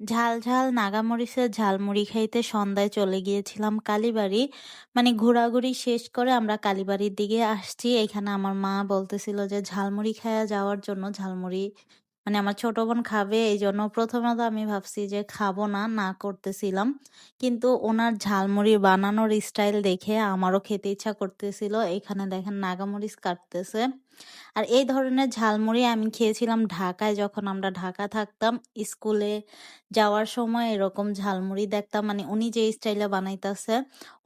ঝাল, ঝাল নাগামরিচের ঝালমুড়ি খাইতে সন্ধ্যায় চলে গিয়েছিলাম কালীবাড়ি। মানে ঘোরাঘুরি শেষ করে আমরা কালীবাড়ির দিকে আসছি। এখানে আমার মা বলতেছিল যে ঝালমুড়ি খাইয়া যাওয়ার জন্য ঝালমুড়ি মানে আমার ছোট বোন খাবে এইজন্য প্রথমে তো আমি ভাবছি যে খাব না, না করতেছিলাম। কিন্তু ওনার ঝালমুড়ি বানানোর স্টাইল দেখে আমারও খেতে ইচ্ছা করতেছিল। এখানে দেখেন নাগামরিচ কাটতেছে। আর এই ধরনের ঝালমুড়ি আমি খেয়েছিলাম ঢাকায় যখন আমরা ঢাকা থাকতাম। স্কুলে যাওয়ার সময় এরকম ঝালমুড়ি দেখতাম মানে উনি যে স্টাইলে বানাইতেছে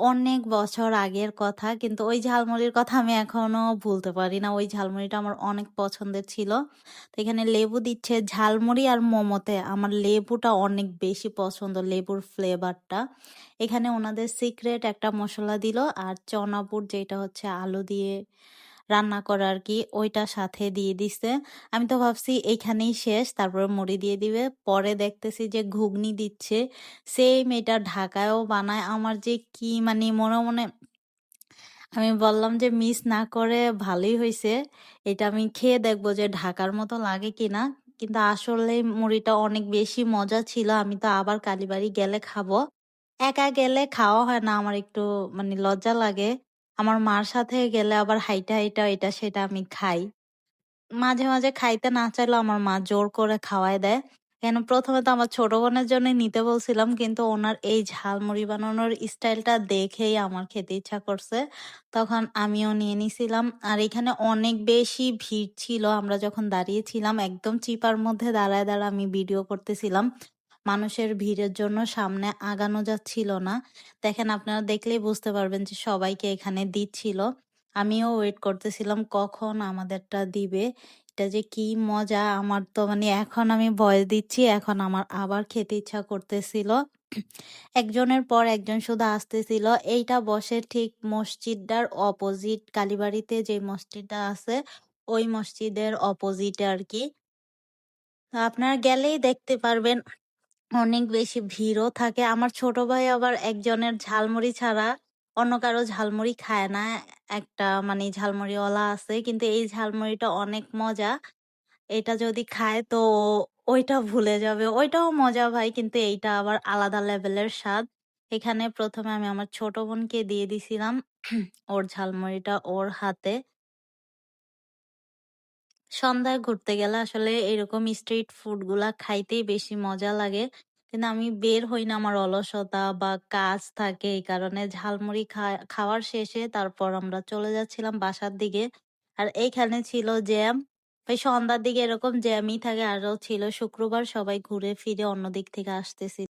অনেক বছর আগের কথা কিন্তু ওই ঝালমুড়ির কথা আমি এখনও ভুলতে পারি না ওই ঝালমুড়িটা আমার অনেক পছন্দের ছিল তো এখানে লেবু দিচ্ছে ঝালমুড়ি আর মোমোতে। আমার লেবুটা অনেক বেশি পছন্দ, লেবুর ফ্লেভারটা। এখানে ওনাদের সিক্রেট একটা মশলা দিল আর চনাপুর যেটা হচ্ছে আলু দিয়ে রান্না করা আর কি, ওইটা সাথে দিয়ে দিছে। আমি তো ভাবছি এইখানেই শেষ, তারপরে মুড়ি দিয়ে দিবে। পরে দেখতেছি যে ঘুগনি দিচ্ছে। সেম এটা ঢাকায়ও বানায়। আমার যে কি মানে মনে মনে আমি বললাম যে মিস না করে ভালোই হয়েছে এটা আমি খেয়ে দেখব যে ঢাকার মতো লাগে কিনা। কিন্তু আসলে মুড়িটা অনেক বেশি মজা ছিল। আমি তো আবার কালীবাড়ি গেলে খাব। একা গেলে খাওয়া হয় না আমার একটু মানে লজ্জা লাগে। আমার মার সাথে গেলে আবার হাইটা হাইটা এটা সেটা আমি খাই। মাঝে, মাঝে খাইতে না চাইলেও আমার মা জোর করে খাওয়ায় দেয়। কেন প্রথমে তো আমার ছোট বোনের জন্যই নিতে বলছিলাম কিন্তু ওনার এই ঝালমুড়ি বানানোর স্টাইলটা দেখেই আমার খেতে ইচ্ছা করছে। তখন আমিও নিয়ে নিছিলাম। আর এখানে অনেক বেশি ভিড় ছিল। আমরা যখন দাঁড়িয়েছিলাম একদম চিপার মধ্যে দাঁড়ায়, দাঁড়ায় আমি ভিডিও করতেছিলাম। মানুষের ভিড়ের জন্য সামনে আগানো যাচ্ছিল না। দেখেন আপনারা দেখলেই বুঝতে পারবেন যে সবাইকে এখানে দিচ্ছিল। আমিও ওয়েট করতেছিলাম, কখন আমাদেরটা দিবে। এটা যে কি মজা আমার তো মানে এখন আমি ভয়েস দিচ্ছি, এখন আমার আবার খেতে ইচ্ছা করতেছিল। একজনের পর একজন শুধু আসতেছিল। এইটা বসে ঠিক মসজিদটার অপোজিট কালীবাড়িতে যে মসজিদটা আছে, ওই মসজিদের অপোজিটে আর কি। আপনারা গেলেই দেখতে পারবেন, অনেক বেশি ভিড়ও থাকে। আমার ছোট ভাই আবার একজনের ঝালমুড়ি ছাড়া অন্য কারও ঝালমুড়ি খায় না। একটা মানে ঝালমুড়িওয়ালা আছে। কিন্তু এই ঝালমুড়িটা অনেক মজা। এটা যদি খায় তো ওইটা ভুলে যাবে। ওইটাও মজা ভাই, কিন্তু এইটা আবার আলাদা লেভেলের স্বাদ। এখানে প্রথমে আমি আমার ছোট বোনকে দিয়ে দিছিলাম ওর ঝালমুড়িটা ওর হাতে। সন্ধ্যায় ঘুরতে গেলে আসলে এরকম স্ট্রিট ফুডগুলা খাইতেই বেশি মজা লাগে। কিন্তু আমি বের হই না আমার অলসতা বা কাজ থাকে এই কারণে ঝালমুড়ি খাওয়ার শেষে তারপর আমরা চলে যাচ্ছিলাম বাসার দিকে। আর এইখানে ছিল জ্যাম। ওই সন্ধ্যার দিকে এরকম জ্যামই থাকে আরও ছিল শুক্রবার, সবাই ঘুরে ফিরে অন্য দিক থেকে আসতেছি।